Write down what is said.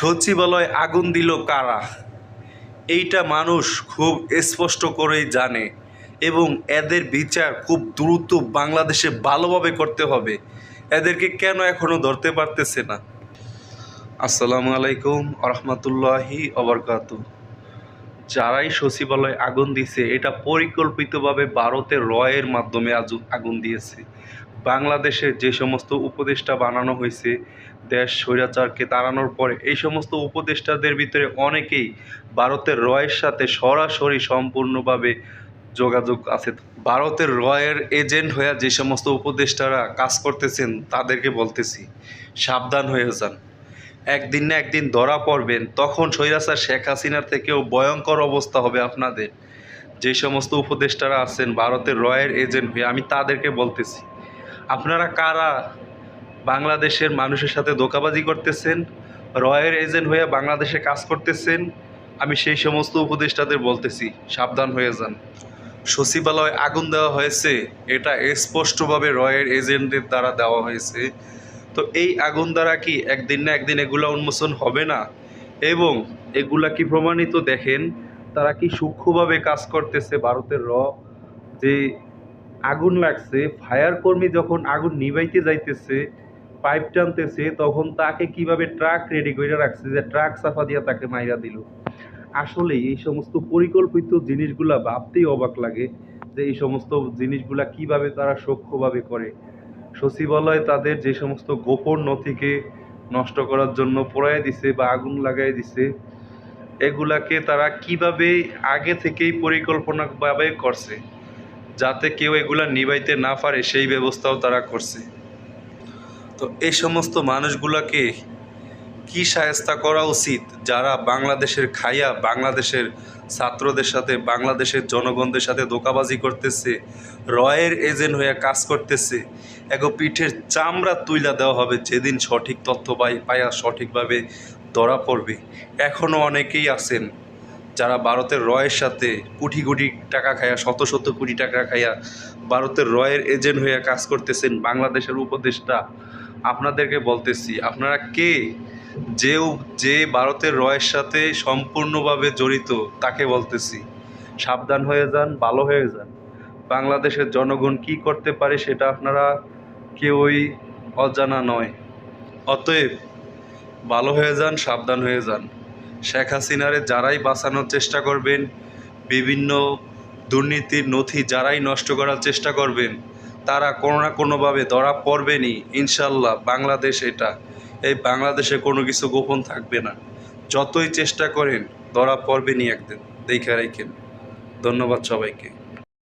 সচিবালয় আগুন দিল কারা? এইটা মানুষ খুব স্পষ্ট করেই জানে এবং এদের বিচার খুব দ্রুত বাংলাদেশে ভালোভাবে করতে হবে। এদেরকে কেন এখনও ধরতে পারতেছে না? আসসালামু আলাইকুম রহমতুল্লাহি অবরকাত যারাই সচিবালয় আগুন দিছে, এটা পরিকল্পিতভাবে ভারতের রয়ের মাধ্যমে আজু- আগুন দিয়েছে। বাংলাদেশে যে সমস্ত উপদেষ্টা বানানো হয়েছে, দেশ স্বৈরাচারকে তাড়ানোর পরে এই সমস্ত উপদেষ্টাদের ভিতরে অনেকেই ভারতের রয়ের সাথে সরাসরি সম্পূর্ণভাবে যোগাযোগ আছে। ভারতের রয়ের এজেন্ট হয়ে যে সমস্ত উপদেষ্টারা কাজ করতেছেন, তাদেরকে বলতেছি, সাবধান হয়ে যান। একদিন না একদিন ধরা পড়বেন, তখন স্বৈরাচার শেখ হাসিনার থেকেও ভয়ঙ্কর অবস্থা হবে আপনাদের। যে সমস্ত উপদেষ্টারা আছেন, ভারতের রয়ের এজেন্ট হয়ে আমি তাদেরকে বলতেছি আপনারা কারা বাংলাদেশের মানুষের সাথে ধোকাবাজি করতেছেন? রয়ের এজেন্ট হয়ে বাংলাদেশে কাজ করতেছেন? আমি সেই সমস্ত উপদেষ্টাদের বলতেছি, সাবধান হয়ে যান। সচিবালয় আগুন দেওয়া হয়েছে, এটা স্পষ্টভাবে রয়ের এজেন্টদের দ্বারা দেওয়া হয়েছে। তো এই আগুন দ্বারা কি একদিন না একদিন এগুলা উন্মোচন হবে না? এবং এগুলা কি প্রমাণিত দেখেন? তারা কি সূক্ষ্মভাবে কাজ করতেছে ভারতের র? যে আগুন লাগছে ফায়ার কর্মী যখন আগুন নিভাইতে যাইতেছে পাইপ টানতেছে, তখন তাকে কীভাবে ট্রাক রেডি করে রাখছে যে ট্রাক চাপা দিয়ে তাকে মাইরা দিল? আসলে এই সমস্ত পরিকল্পিত জিনিসগুলা ভাবতেই অবাক লাগে যে এই সমস্ত জিনিসগুলা কীভাবে তারা সূক্ষ্মভাবে করে। সচিবালয় তাদের যে সমস্ত গোপন নথিকে নষ্ট করার জন্য পোড়ায় দিছে বা আগুন লাগাই দিছে, এগুলাকে তারা কীভাবে আগে থেকেই পরিকল্পনাভাবে করছে? যাতে কেউ এগুলা নিভাইতে না পারে, সেই ব্যবস্থাও তারা করছে। তো এই সমস্ত মানুষগুলাকে কি সায়স্তা করা উচিত? যারা বাংলাদেশের খাইয়া, বাংলাদেশের ছাত্রদের সাথে, বাংলাদেশের জনগণদের সাথে ধোকাবাজি করতেছে, রয়ের এজেন্ট হয়ে কাজ করতেছে, এগো পিঠের চামড়া তুইলা দেওয়া হবে, যেদিন সঠিক তথ্য পাই পায়া সঠিকভাবে ধরা পড়বে। এখনও অনেকেই আছেন যারা ভারতের রয়ের সাথে কোটি কোটি টাকা খায়া, শত শত কোটি টাকা খায়া ভারতের রয়ের এজেন্ট হয়ে কাজ করতেছেন, বাংলাদেশের উপদেষ্টা, আপনাদেরকে বলতেছি, আপনারা কে যে যে ভারতের রয়ের সাথে সম্পূর্ণভাবে জড়িত, তাকে বলতেছি। সাবধান হয়ে যান, ভালো হয়ে যান। বাংলাদেশের জনগণ কি করতে পারে সেটা আপনারা কেউই অজানা নয়। অতএব, ভালো হয়ে যান, সাবধান হয়ে যান। শেখ হাসিনারে যারাই বাঁচানোর চেষ্টা করবেন, বিভিন্ন দুর্নীতির নথি যারাই নষ্ট করার চেষ্টা করবেন, তারা কোনো না কোনোভাবে ধরা পড়বেনই। ইনশাল্লাহ বাংলাদেশ এটা, এই বাংলাদেশে কোনো কিছু গোপন থাকবে না। যতই চেষ্টা করেন, ধরা পড়বেনই একদিন, দেখে রাখেন। ধন্যবাদ সবাইকে।